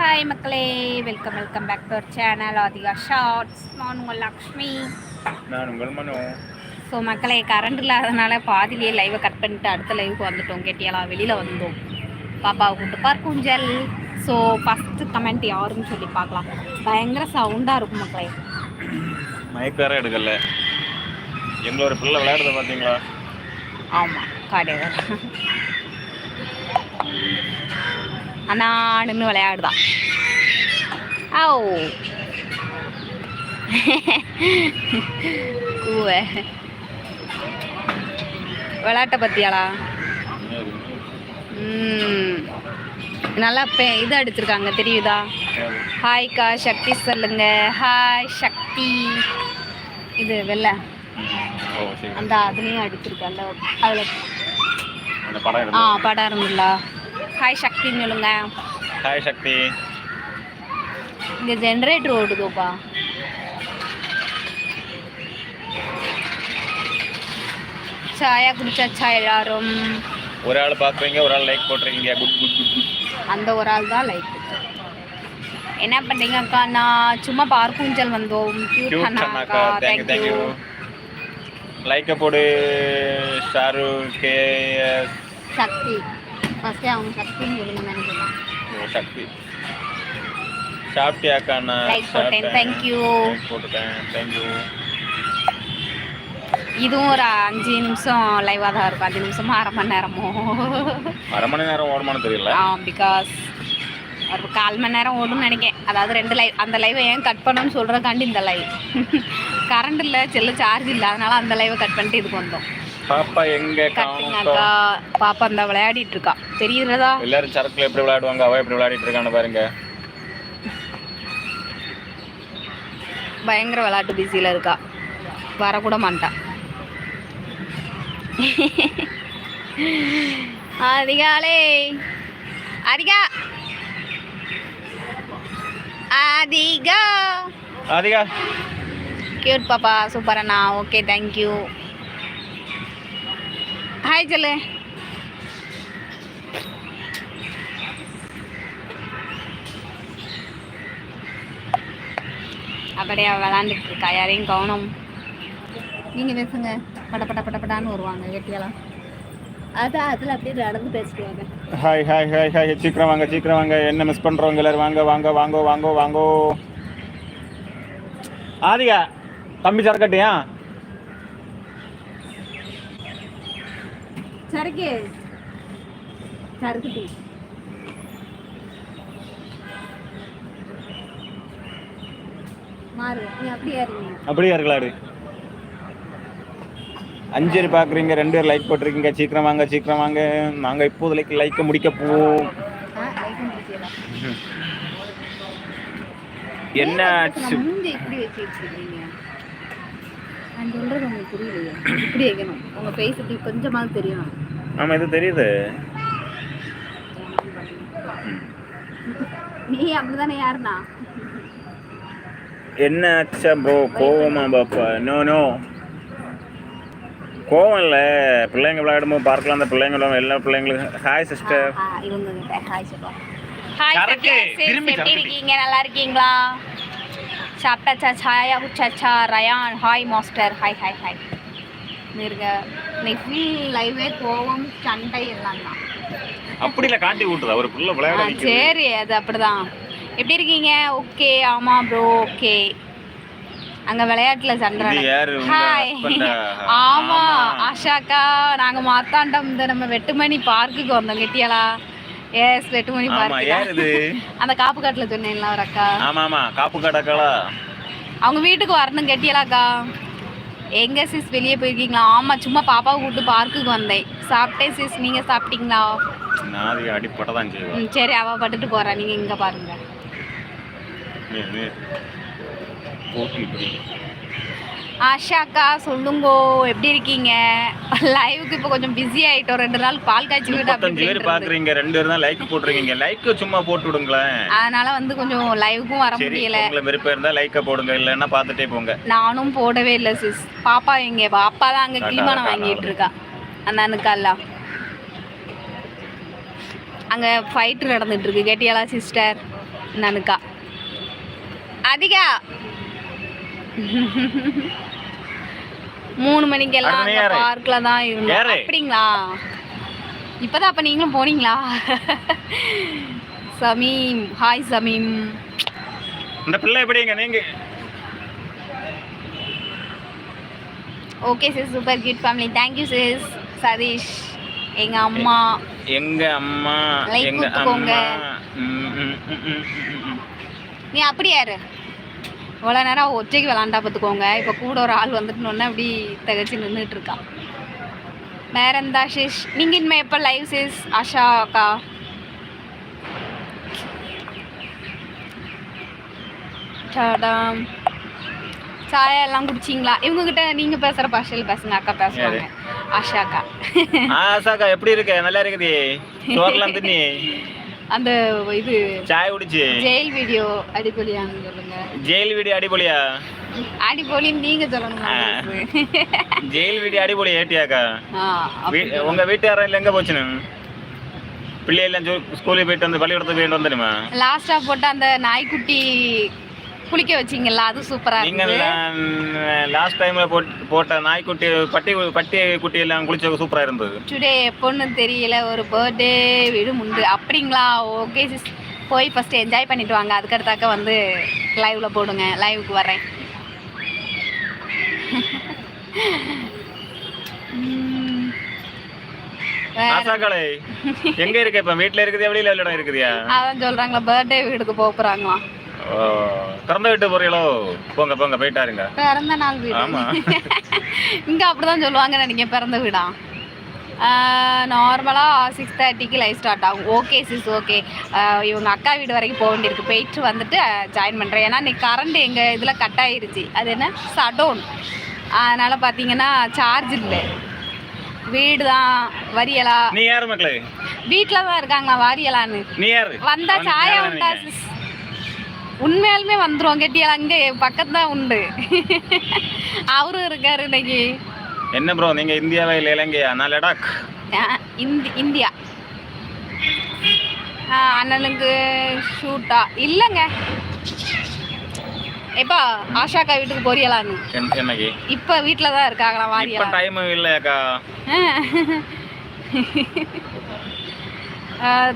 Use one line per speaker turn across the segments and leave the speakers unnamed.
Hi மக்களே. Welcome welcome back to our channel Aadhika shorts நான் உங்கள் லக்ஷ்மி.
நான் உங்கள் மனோ.
ஸோ மக்களே கரண்ட் இல்லாதனால பாதிலேயே லைவை கட் பண்ணிட்டு அடுத்த லைவுக்கு வந்துட்டோம். கேட்டியாலா வெளியில் வந்தோம். பாப்பாவை கூப்பிட்டு பார்க் ஊஞ்சல் ஸோ ஃபஸ்ட்டு கமெண்ட் யாருன்னு சொல்லி பார்க்கலாம். பயங்கர சவுண்டாக இருக்கும் மக்களே.
மயக்கார எடுக்கல. எங்களோட பிள்ளை விளையாடுறத பார்த்தீங்களா?
ஆமாம் கிடையாது அண்ணாடுன்னு விளையாடுதான் ஓ கூவ விளையாட்டை பத்தியாளா நல்லா இது அடிச்சிருக்காங்க தெரியுதா ஹாய்க்கா சக்தி சொல்லுங்க ஹாய் சக்தி இது வெள்ளை அந்த அதுலேயும் அடிச்சிருக்காங்க அதில் ஆ படம் இருந்துல்ல ஹாய் சக்தின்னு சொல்லுங்க
ஹாய் சக்தி
இங்கே ஜென்ரேட்டர் ஓடுதோப்பா சாயா குடிச்சாச்சா எல்லாரும்
ஒரு ஆள் பார்க்குறீங்க ஒரு ஆள் லைக் போட்டுருக்கீங்க குட் குட் குட் குட்
அந்த ஒரு ஆள் தான் லைக் என்ன பண்ணுறீங்க அக்கா நான் சும்மா பார்க் ஊஞ்சல் வந்தோம்
cute அண்ணாக்கா thank you
thank you
thank you லைக்கை போடு ஷாருக் கேஎஸ்
சக்தி ஃபஸ்ட்டே அவங்க சக்தின்னு சொல்லுங்க நினைக்கிறேன்
ஓ சக்தி. சாப்பிட்டியாக்கா நான்
Like போட்டேன், you.
போட்டுட்டேன். தேங்க்யூ
இதுவும் ஒரு அஞ்சு நிமிஷம் லைவாக தான் இருக்கும். அஞ்சு நிமிஷமா அரை மணி நேரமோ?
அரை மணி நேரம் ஓடுமான்னு தெரியல.
ஆ பிகாஸ் ஒரு கால் மணி நேரம் ஓடும்னு நினைக்கிறேன் அதாவது ரெண்டு லைவ் அந்த லைவை ஏன் கட் பண்ணணும்னு சொல்கிறக்காண்டி இந்த லைவ் கரண்ட் இல்லை செல்லு சார்ஜ் இல்லை. அதனால அந்த லைவை கட் பண்ணிட்டு இதுக்கு வந்தோம்.
பாப்பா எங்க
கட்டிங்
காணோம்
அக்கா பாப்பா அந்த விளையாடிட்டு இருக்கா. தெரியுறதா
எல்லாரும் சரக்குல எப்படி விளையாடுவாங்க? அவ எப்படி விளையாடிட்டு இருக்கான்னு பாருங்க.
பயங்கர விளையாட்டு பிஸியில் இருக்கா. வரக்கூட மாட்டா. அதிகாலே. அதிகா. அதிகா.
அதிகா.
கியூட் பாப்பா சூப்பர் அண்ணா. ஓகே தேங்க்யூ ஹாய் சொல்லு அப்படியே விளாண்டுட்டு இருக்கா. யாரையும் கவனம். நீங்கள் பேசுங்க. பட பட பட படான்னு வருவாங்க வெட்டியெல்லாம். அதான் அதில் அப்படியே நடந்து பேசிக்குவாங்க
ஹாய் ஹாய் ஹாய் ஹாய் சீக்கிரம் வாங்க சீக்கிரம் வாங்க. என்ன மிஸ் பண்றவங்க எல்லாரும்? வாங்க வாங்க வாங்கோ வாங்கோ வாங்கோ. ஆதிகா தம்பி சரக்கட்டியா?
சரக்கு சரக்கு டீ அப்படியே
இருக்கலாடு அஞ்சு பேர் பார்க்குறீங்க ரெண்டு பேர் லைக் போட்டிருக்கீங்க சீக்கிரம் வாங்க சீக்கிரம் வாங்க நாங்கள் இப்போது லைக் லைக்கை முடிக்க போவோம் என்ன ஆச்சு
மூஞ்சி இப்படி வச்சு வச்சுருக்கீங்க நான் சொல்றது உங்களுக்கு புரியலையே? இப்படி வைக்கணும். உங்க ஃபேஸ் இப்படி கொஞ்சமாவது தெரியணும்.
ஆமாம் இது தெரியுது.
நீ அப்படிதானே யாருண்ணா
என்ன ஆச்சா ப்ரோ கோவமா பாப்பா. நோ நோ கோவம் இல்லை. பிள்ளைங்க விளையாடும்போது பார்க்கலாம். அந்த பிள்ளைங்க விளையாடும் எல்லா பிள்ளைங்களும் ஹாய் சிஸ்டர்
இவங்க ஹாய் சொல்லுவா ஹாய் எப்படி. இருக்கீங்க? நல்லா இருக்கீங்களா? சாப்பிட்டாச்சா சாயா குச்சாச்சா Rayan hi master hi hi hi இருங்க இன்னைக்கு ஃபுல் லைவே கோவம் சண்டை எல்லாம் தான்.
அப்படி இல்லை காட்டி விட்டுதா ஒரு பிள்ளை விளையாட.
சரி அது அப்படிதான். எப்படி இருக்கீங்க? ஓகே ஆமா ப்ரோ ஓகே அங்க விளையாட்டுல சண்டை ஹாய் ஆமா. ஆஷாக்கா நாங்க மாத்தாண்டம் இந்த நம்ம வெட்டுமணி பார்க்குக்கு வந்தோம் கெட்டியாலா எஸ்
ஆமா
பார்க்
யார் இது?
அந்த காப்பு காட்டுல சொன்னேன்ல ஒரு அக்கா.
ஆமா ஆமா காப்பு கடக்காளா
அவங்க வீட்டுக்கு வரணும் கெட்டியலாக்கா எங்க சிஸ் வெளியே போயிருக்கீங்களா? ஆமா சும்மா பாப்பாவை கூப்பிட்டு பார்க்குக்கு வந்தேன். சாப்பிட்டேன் சிஸ் நீங்க சாப்பிட்டீங்களா?
நாதி அடிப்பட தான்
ம், சரி அவ பட்டுட்டு போறா. நீங்க இங்க பாருங்க.
போட்டு இப்படி.
ஆஷாக்கா சொல்லுங்கோ எப்படி இருக்கீங்க? லைவுக்கு இப்போ கொஞ்சம் பிஸி ஆயிட்டோம். ரெண்டு நாள் பால் காய்ச்சி
முப்பத்தஞ்சு பேர். பாக்குறீங்க. ரெண்டு பேர் தான் லைக் போட்டிருக்கீங்க. லைக் சும்மா போட்டு விடுங்களேன்.
அதனால வந்து கொஞ்சம் லைவுக்கும் வர முடியல.
உங்களை விருப்பம் இருந்தா லைக்கை போடுங்க. இல்லைன்னா பார்த்துட்டே போங்க.
நானும் போடவே இல்லை சிஸ் பாப்பா எங்க? பாப்பா தான் அங்க கிளிமானம்
காட்டா.
வாங்கிட்டு இருக்கா. அனுக்கல்லா அங்க ஃபைட் நடந்துட்டு இருக்கு. கேட்டியாளா சிஸ்டர் நனுக்கா அதிகா. மூணு
அடுத்த
அந்த
யாரு?
பார்க்ல தான் இருந்தோம்? அப்படிங்களா? இப்பதான் அப்ப நீங்களும் போனீங்களா? சமீம். ஹாய் சமீம்.
இந்த பிள்ளை எப்படிங்க நீங்க
okay sis super cute family thank you sis Satish எங்க அம்மா.
எங்க அம்மா? எங்க. அம்மா.
நீ அப்படி யாரு? இவ்வளோ நேரம் ஒற்றைக்கு விளாண்டா பார்த்துக்கோங்க. இப்போ கூட ஒரு ஆள் வந்துட்டோன்னே அப்படி தகச்சு நின்றுட்டு இருக்கா. வேற எந்த சிஸ் நீங்கள் இனிமேல் எப்போ லைவ் சிஸ் ஆஷா அக்கா? டாடாம். சாயா எல்லாம் குடிச்சிங்களா? இவங்ககிட்ட நீங்கள் பேசுகிற பாஷையில் பேசுங்க அக்கா பேசுவாங்க. ஆஷா அக்கா.
ஆசாக்கா எப்படி இருக்க? நல்லா இருக்குது. சோர்லாம் தின்னி.
அந்த இது
சாய் குடிச்சு.
ஜெயில் வீடியோ அடிப்பொலியான்னு சொல்லுங்க.
ஜெயில் வீடு அடிபொலியா?
அடிப்பொலின்னு நீங்கள் சொல்லணும்?
ஜெயில் வீடு அடிபொலி ஏட்டியாக்கா? உங்க வீட்டுக்காரன் எங்க போச்சுன்னு? பிள்ளையெல்லாம் ஸ்கூலுக்கு போயிட்டு வந்து பள்ளிக்கூடத்துக்கு போயிட்டு வந்துடுமா
லாஸ்டா போட்ட அந்த நாய்க்குட்டி குளிக்க வச்சிங்கல்ல அது சூப்பரா
நீங்க
இருந்தது.
லாஸ்ட் டைம்ல போட்ட நாய்க்குட்டி பட்டி பட்டி குட்டி எல்லாம் குளிச்ச சூப்பரா இருந்தது.
டுடே எப்போன்னு தெரியல ஒரு பர்த்டே விடும் உண்டு. அப்படிங்களா? ஓகே சிஸ் போய் ஃபர்ஸ்ட் என்ஜாய் பண்ணிட்டு வாங்க. அதுக்கடுத்தாக்க வந்து லைவ்ல போடுங்க. லைவுக்கு வரேன்
ஆசாக்களே எங்க இருக்க இப்ப? வீட்டுல இருக்குது வெளியில இடம் இருக்குதியா?
அதான் சொல்றாங்களா பர்த்டே வீடுக்கு போக போறாங்களாம்.
திறந்து விட்டு போறீங்களோ போங்க போங்க போயிட்டாருங்க
பிறந்த நாள் வீடு.
ஆமா.
இங்க அப்படிதான் சொல்லுவாங்க நினைக்கிறேன் பிறந்த வீடா. நார்மலாக சிக்ஸ் தேர்ட்டிக்கு லைவ் ஸ்டார்ட் ஆகும். ஓகே சிஸ் ஓகே இவங்க அக்கா வீடு வரைக்கும் போக வேண்டியிருக்கு. போயிட்டு வந்துட்டு ஜாயின் பண்ணுறேன் ஏன்னா இன்னைக்கு கரண்ட் எங்கள் இதில் கட் ஆயிருச்சு. அது என்ன? சடோன் அதனால் பார்த்தீங்கன்னா சார்ஜ் இல்லை. வீடு தான் வரியலா.
நீ யாரு மக்களே?
வீட்டில் தான் இருக்காங்களா வாரியலான்னு.
நீ யாரு?
வந்தா சாயா உண்டா? சிஸ் உண்மையாலுமே வந்துரும் கெட்டியா அங்க பக்கத்து தான் உண்டு. அவரும் இருக்காரு இன்னைக்கு.
என்ன ப்ரோ நீங்க இந்தியாவா இல்ல இலங்கையா? நான் லடாக்.
இந்தியா. அண்ணனுக்கு ஷூட்டா இல்லைங்க. எப்பா ஆஷாக்கா வீட்டுக்கு போறியலான்னு
என்- என்னைக்கு?
இப்போ வீட்டில் தான் இருக்காங்களா
இப்ப
வாரியலா
டைம் இல்லையாக்கா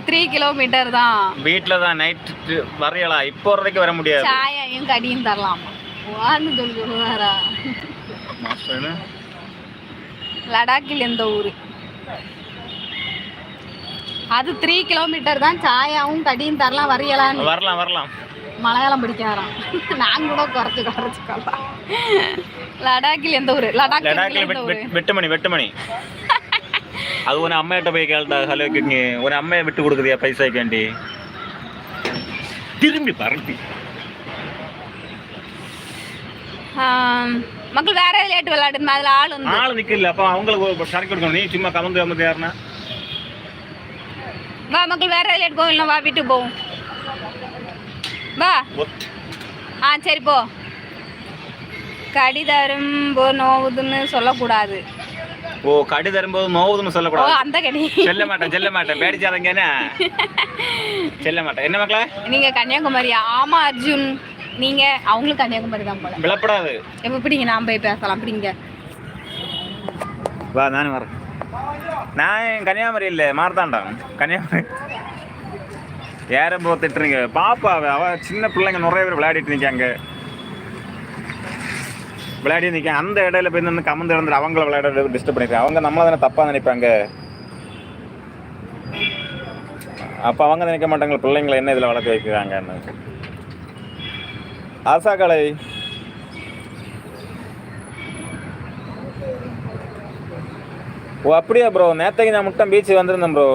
த்ரீ கிலோமீட்டர் தான்.
வீட்டில் தான் நைட் வரையலாம் இப்போ வரைக்கும் வர முடியாது.
சாயையும் கடியும் தரலாம். வான்னு லடாக்கில் எந்த ஊர்? அது த்ரீ கிலோமீட்டர் தான். சாயாவும் கடியும் தரலாம் வரையலாம்
வரலாம் வரலாம்.
மலையாளம் பிடிக்காராம். நாங்க கூட குறைச்சு குறைச்சுக்கலாம் லடாக்கில் எந்த ஊர்? லடாக்கில்
வெட்டுமணி வெட்டுமணி. அது ഓന அம்மையிட்ட போய் കേൾട്ടാ ഹലോ കിങ് ഓന அம்மையை விட்டு കൊടുക്കുന്നതാ பைசா വേണ്ടി திரும்பி
பரப்பி மக்கள் வேற விளையாட்டு விளையாடுமா? அதுல ஆள் வந்து
ஆள் நிக்கல அப்ப அவங்களுக்கு சரக்கு கொடுக்கணும். நீ சும்மா கலந்து கலந்து யாருனா
வா மக்கள் வேற விளையாட்டு போவோம் இல்லை வா விட்டு போ வா. ஆ சரி போ. கடிதாரம் போ நோவுதுன்னு சொல்லக்கூடாது.
ஓ கடு தரும்போது
நோவுதுன்னு
சொல்லக்கூடாது.
அந்த கடி.
செல்ல மாட்டேன் செல்ல மாட்டேன். பேடிச்சாதங்கன்னு செல்ல மாட்டேன். என்ன மக்களே?
நீங்க கன்னியாகுமரி ஆமா அர்ஜுன். நீங்க அவங்களும் கன்னியாகுமரி தான் போல.
விளப்படாது
எப்படிங்க நான் போய் பேசலாம் பிடிங்க.
வா நானும் வரேன். நான் கன்னியாகுமரி இல்லை மார்த்தாண்டம். கன்னியாகுமரி. ஏற போத்துட்டு பாப்பா அவ சின்ன பிள்ளைங்க நிறைய பேர் விளையாடிட்டு இருக்காங்க விளையாடி நிற்க அந்த இடையில போய் நின்று கமந்து இழந்துட்டு அவங்கள விளையாட டிஸ்டர்ப் பண்ணிருக்காங்க அவங்க நம்மளை தானே தப்பாக நினைப்பாங்க அப்போ அவங்க நினைக்க மாட்டாங்க பிள்ளைங்களை என்ன இதில் வளர்க்க வைக்கிறாங்கன்னு. ஆசா கலை. ஓ அப்படியா ப்ரோ நேற்றுக்கு நான் முட்டம் பீச் வந்திருந்தேன் ப்ரோ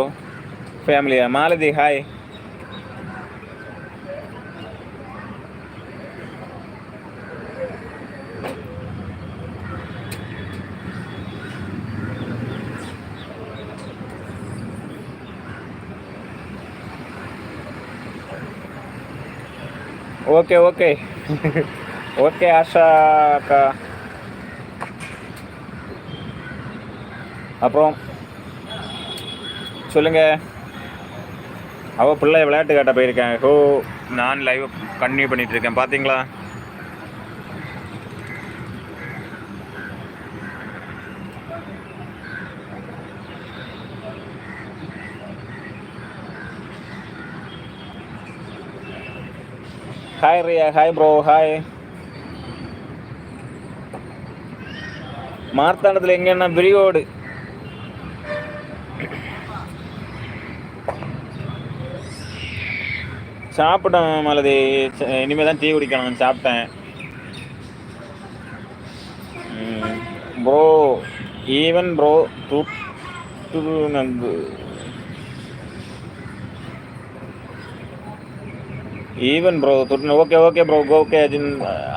ஃபேமிலியா Malathi hi okay okay okay Asha அக்கா அப்புறம் சொல்லுங்க. அவள் பிள்ளை விளையாட்டு காட்ட போயிருக்கேன். ஹோ நான் லைவ் கன்டினியூ பண்ணிட்டு இருக்கேன். பார்த்தீங்களா hi Riya hi bro hi மார்த்தாண்டத்தில் எங்கன்னா பிரியோடு? சாப்பிட்டேன் மலதி. இனிமேல் தான் டீ குடிக்கணும். சாப்பிட்டேன். ப்ரோ ஈவன் ப்ரோ துட்டு நந்து ஈவன் ப்ரோ துட்டு okay okay bro okay Arjun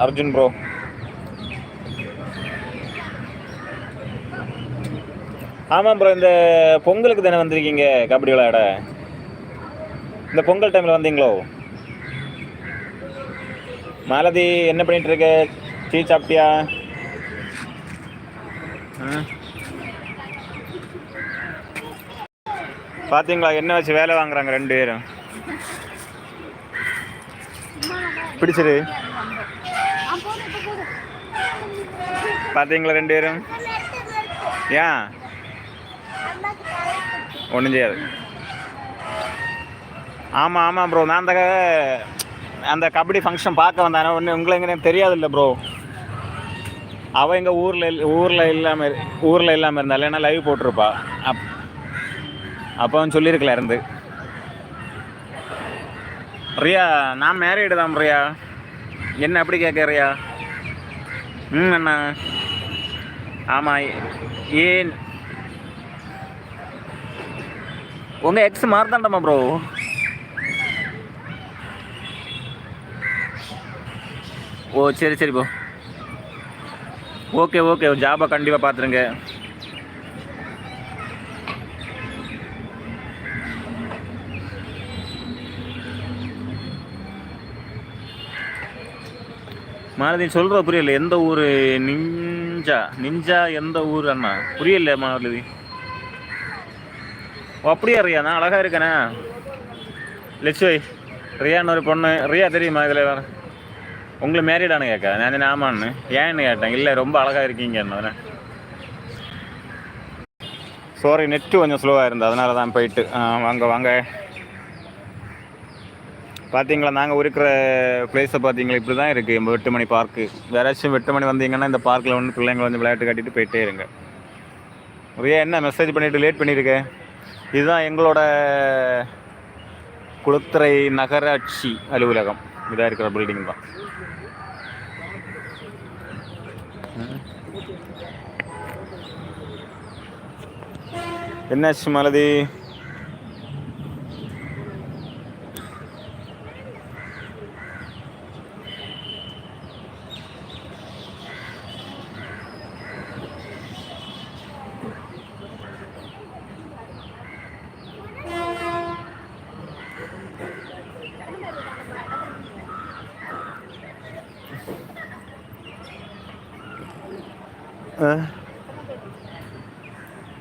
Arjun bro ஆமாம் ப்ரோ இந்த பொங்கலுக்கு தானே வந்திருக்கீங்க கபடி விளையாட? இந்த பொங்கல் டைமில் வந்தீங்களோ? மாலதி என்ன பண்ணிட்டு இருக்க? டீ சாப்பிட்டியா? ம். என்ன வச்சு வேலை வாங்குறாங்க ரெண்டு பேரும்? பிடிச்சிரு. பார்த்தீங்களா ரெண்டு பேரும்? ஏன் ஒன்றும் செய்யாது. ஆமாம் ஆமாம் ப்ரோ நான் அந்த அந்த கபடி ஃபங்க்ஷன் பார்க்க வந்தானே. ஒன்று உங்களை எங்கே தெரியாது இல்லை ப்ரோ அவள் எங்கள் ஊரில் ஊரில் இல்லாமல் ஊரில் இல்லாமல் இருந்தாள் ஏன்னா லைவ் போட்டிருப்பா. அப் அப்போ அவன் சொல்லியிருக்கல இருந்து. ரியா நான் மேரீடு தான் ரியா என்ன அப்படி கேட்குறியா ம் அண்ணா ஆமாம் ஏன்? உங்கள் எக்ஸ் மாறுதாண்டம்மா ப்ரோ ஓ சரி சரி ப்ரோ ஓகே ஓகே ஜாபை கண்டிப்பாக பார்த்துருங்க மாலதி சொல்கிற புரியல. எந்த ஊர்? நிஞ்சா. நிஞ்சா எந்த ஊர் அண்ணா? புரியல மாலதி. ஓ அப்படியா ரியா? நான் அழகாக இருக்கேனே. லட்சுவை ரியான்னு ஒரு பொண்ணு. ரியா தெரியுமா இதில் வேறு? உங்களை மேரீடானு கேட்க நான் என்ன ஆமான்னு? ஏன்னு கேட்டேன். இல்லை ரொம்ப அழகாக இருக்கீங்கன்னு சாரி நெட்டு கொஞ்சம் ஸ்லோவாக இருந்தது. அதனால தான் போயிட்டு வாங்க வாங்க. பார்த்தீங்களா நாங்கள் இருக்கிற பிளேஸை பார்த்தீங்களா இப்படி தான் இருக்குது நம்ம வெட்டுமணி பார்க்கு வேறாச்சும் வெட்டுமணி வந்தீங்கன்னா இந்த பார்க்கில் வந்து பிள்ளைங்களை வந்து விளையாட்டு காட்டிட்டு போயிட்டே இருங்க. ரியா என்ன மெசேஜ் பண்ணிவிட்டு லேட் பண்ணியிருக்க இதுதான் எங்களோட குளத்துறை நகராட்சி அலுவலகம். இதாக இருக்கிற பில்டிங் தான். என்னாச்சு மலதி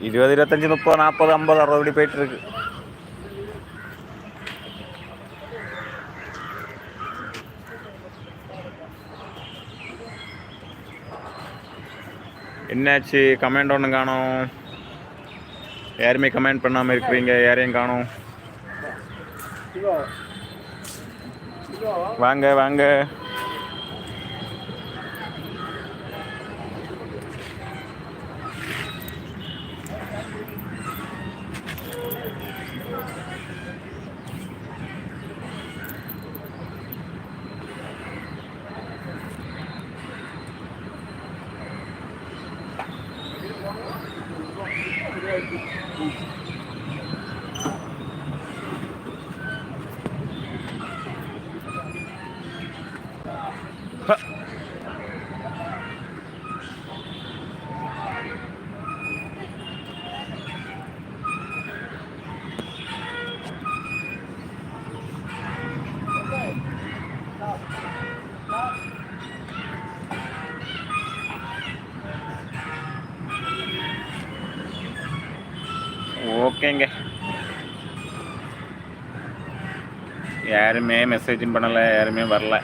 இருபது இருபத்தஞ்சி முப்பது நாற்பது ஐம்பது அறுபது இப்படி போயிட்டு இருக்கு. என்னாச்சு? கமெண்ட் ஒன்று காணோம். யாருமே கமெண்ட் பண்ணாமல் இருக்கிறீங்க? யாரையும் காணோம். வாங்க வாங்க. ஓகேங்க. யாருமே மெசேஜும் பண்ணலை யாருமே வரல.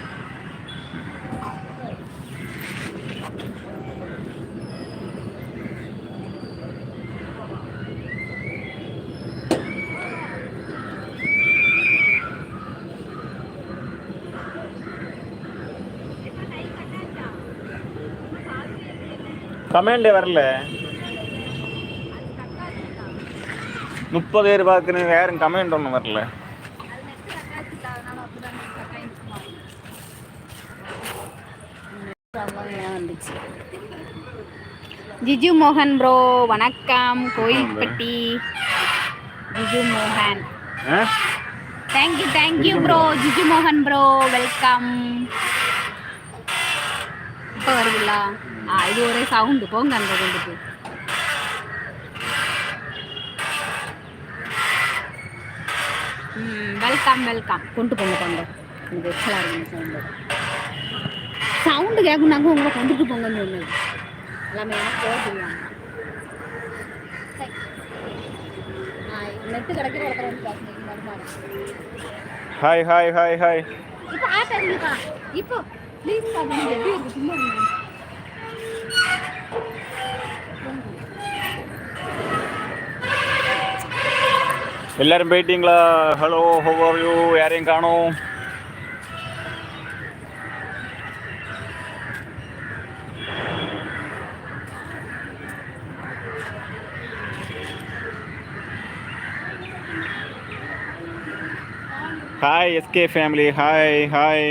கமெண்டே வரல. முப்பது பேர் பார்க்குறேன் யாரும் கமெண்ட் ஒன்றும் வரல.
ஜிஜு மோகன் ப்ரோ வணக்கம். கோயில்பட்டி. ஜிஜு மோகன்.
ஆ?
Thank you thank you bro Jiju மோகன். ப்ரோ வெல்கம் இப்போ வருதுல்ல? ஆ இது ஒரே சவுண்டு போங்க அந்த கொண்டுட்டு வெல்கம் வெல்கம் கொண்டு போங்க கொண்டு எனக்கு எக்ஸலாக இருக்கு சவுண்டு சவுண்டு கேட்குனாங்க உங்களை கொண்டுட்டு போங்கன்னு சொன்னது எல்லாமே எனக்கு போக தெரியாம நெட்டு கிடைக்கிற இடத்துல வந்து மறுநாள்
ஹாய் ஹாய் ஹாய் ஹாய்
இப்போ ஆட்டாதீங்கப்பா இப்போ. ப்ளீஸ் சும்மா
எல்லாரும் போயிட்டீங்களா? ஹலோ ஹோவர் யூ யாரையும் காணோம்? Hi SK family hi hi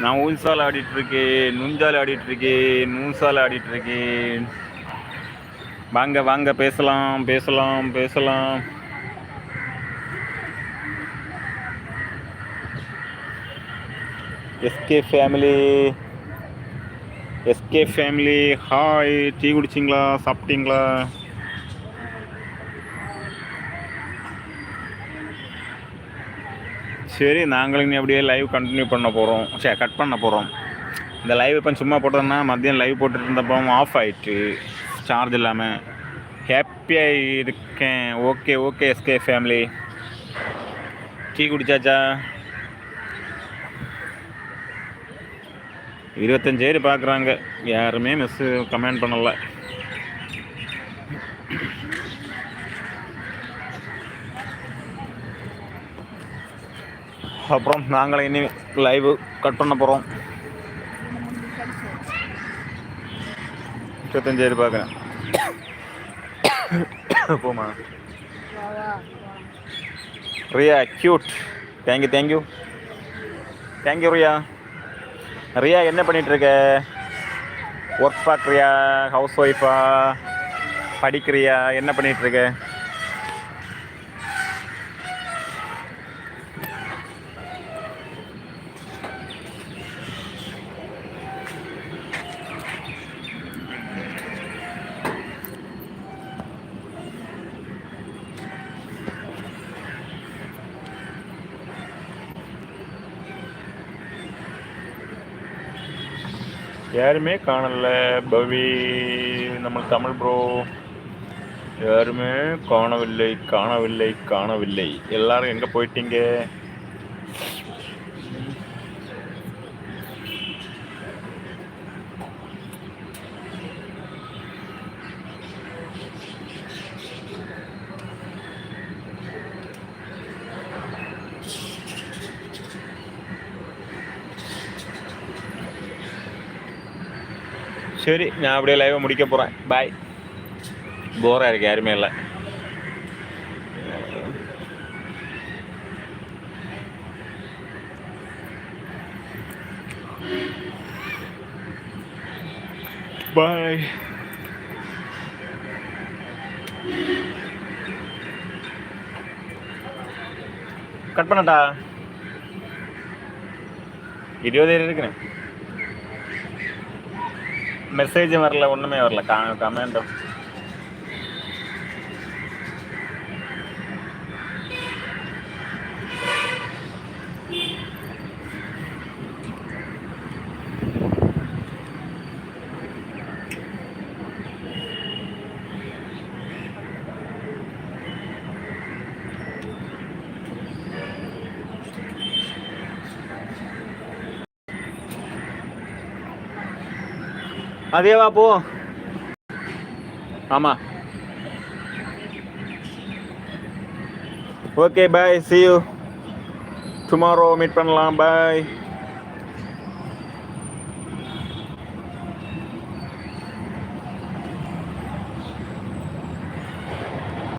நான் ஊன்சால் ஆடிட்டுருக்கேன் நுஞ்சால் ஆடிட்டுருக்கேன் நூசால் ஆடிட்டுருக்கேன் வாங்க வாங்க பேசலாம் பேசலாம் பேசலாம். SK family SK family hi tea குடிச்சிங்களா? சாப்பிட்டீங்களா? சரி நாங்களும் இனி அப்படியே லைவ் கண்டினியூ பண்ண போகிறோம் சரி கட் பண்ண போகிறோம் இந்த லைவ் இப்போ சும்மா போட்டோம்னா மதியம் லைவ் போட்டுட்டு இருந்தப்போ ஆஃப் ஆயிட்டு. சார்ஜ் இல்லாமல் ஹாப்பியாக இருக்கேன். Okay okay SK family tea குடிச்சாச்சா? இருபத்தஞ்சேரி பார்க்குறாங்க. யாருமே மிஸ் கமெண்ட் பண்ணலை. அப்புறம் நாங்களே இனி லைவ் கட் பண்ண போகிறோம் இருபத்தஞ்சாயிரம் பேர் பார்க்குறேன் போமா Riya cute thank you thank you thank you Riya Riya என்ன பண்ணிகிட்ருக்க இருக்க ஒர்க் பார்க்குறியா ஹவுஸ் ஒய்ஃபா படிக்கிறியா என்ன பண்ணிகிட்ருக்க யாருமே காணல. பவி நம்ம தமிழ் ப்ரோ யாருமே காணவில்லை காணவில்லை காணவில்லை. எல்லாரும் எங்கே போயிட்டீங்க? சரி நான் அப்படியே லைவை முடிக்க போகிறேன் பாய் போராக இருக்கு யாருமே இல்லை பாய் கட் பண்ணட்டா இருபது பேர் மெசேஜ் மெசேஜும் வரல ஒன்றுமே வரல. கா கமெண்ட்டும் அதேவா போ. ஆமாம் okay bye see you tomorrow meet பண்ணலாம். பாய்